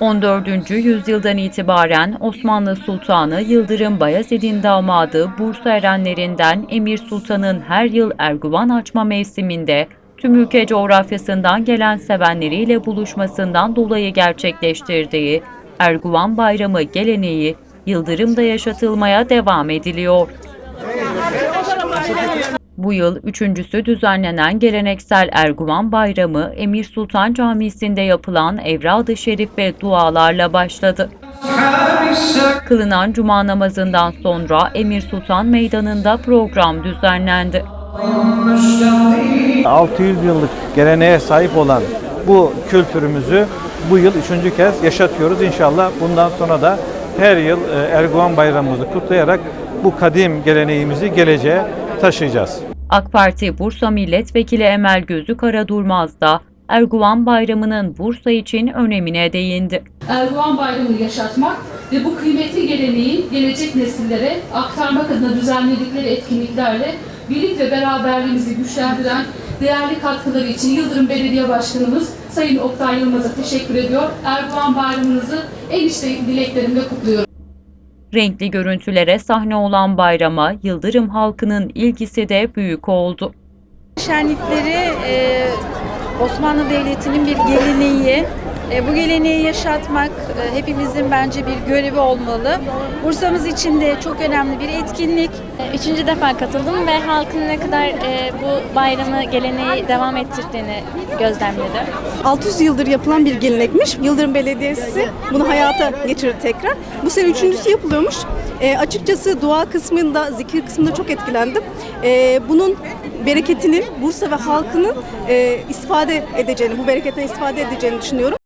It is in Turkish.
14. yüzyıldan itibaren Osmanlı Sultanı Yıldırım Bayezid'in damadı Bursa erenlerinden Emir Sultan'ın her yıl Erguvan açma mevsiminde tüm ülke coğrafyasından gelen sevenleriyle buluşmasından dolayı gerçekleştirdiği Erguvan Bayramı geleneği Yıldırım'da yaşatılmaya devam ediliyor. Bu yıl üçüncüsü düzenlenen geleneksel Erguvan Bayramı Emir Sultan Camisi'nde yapılan Evrad-ı Şerif ve dualarla başladı. Kılınan cuma namazından sonra Emir Sultan Meydanı'nda program düzenlendi. 600 yıllık geleneğe sahip olan bu kültürümüzü bu yıl üçüncü kez yaşatıyoruz. İnşallah bundan sonra da her yıl e, Erguvan Bayramımızı kutlayarak bu kadim geleneğimizi geleceğe taşıyacağız. AK Parti Bursa Milletvekili Emel Gözü Karadurmaz da Erguvan Bayramı'nın Bursa için önemine değindi. Erdoğan Bayramı'nı yaşatmak ve bu kıymetli geleneği gelecek nesillere aktarmak adına düzenledikleri etkinliklerle birlik ve beraberliğimizi güçlendiren değerli katkıları için Yıldırım Belediye Başkanımız Sayın Oktay Yılmaz'a teşekkür ediyor. Erdoğan Bayramınızı en içten dileklerimle kutluyorum. Renkli görüntülere sahne olan bayrama Yıldırım halkının ilgisi de büyük oldu. Şenlikleri e, Osmanlı Devleti'nin bir geleneği. E, bu geleneği yaşatmak e, hepimizin bence bir görevi olmalı. Bursa'mız için de çok önemli bir etkinlik. Üçüncü defa katıldım ve halkın ne kadar e, bu bayramı, geleneği devam ettirdiğini gözlemledim. 600 yıldır yapılan bir gelenekmiş. Yıldırım Belediyesi bunu hayata geçirdi tekrar. Bu sene üçüncüsü yapılıyormuş. E, açıkçası dua kısmında, zikir kısmında çok etkilendim. E, bunun bereketinin Bursa ve halkının e, istifade edeceğini, bu bereketten istifade edeceğini düşünüyorum.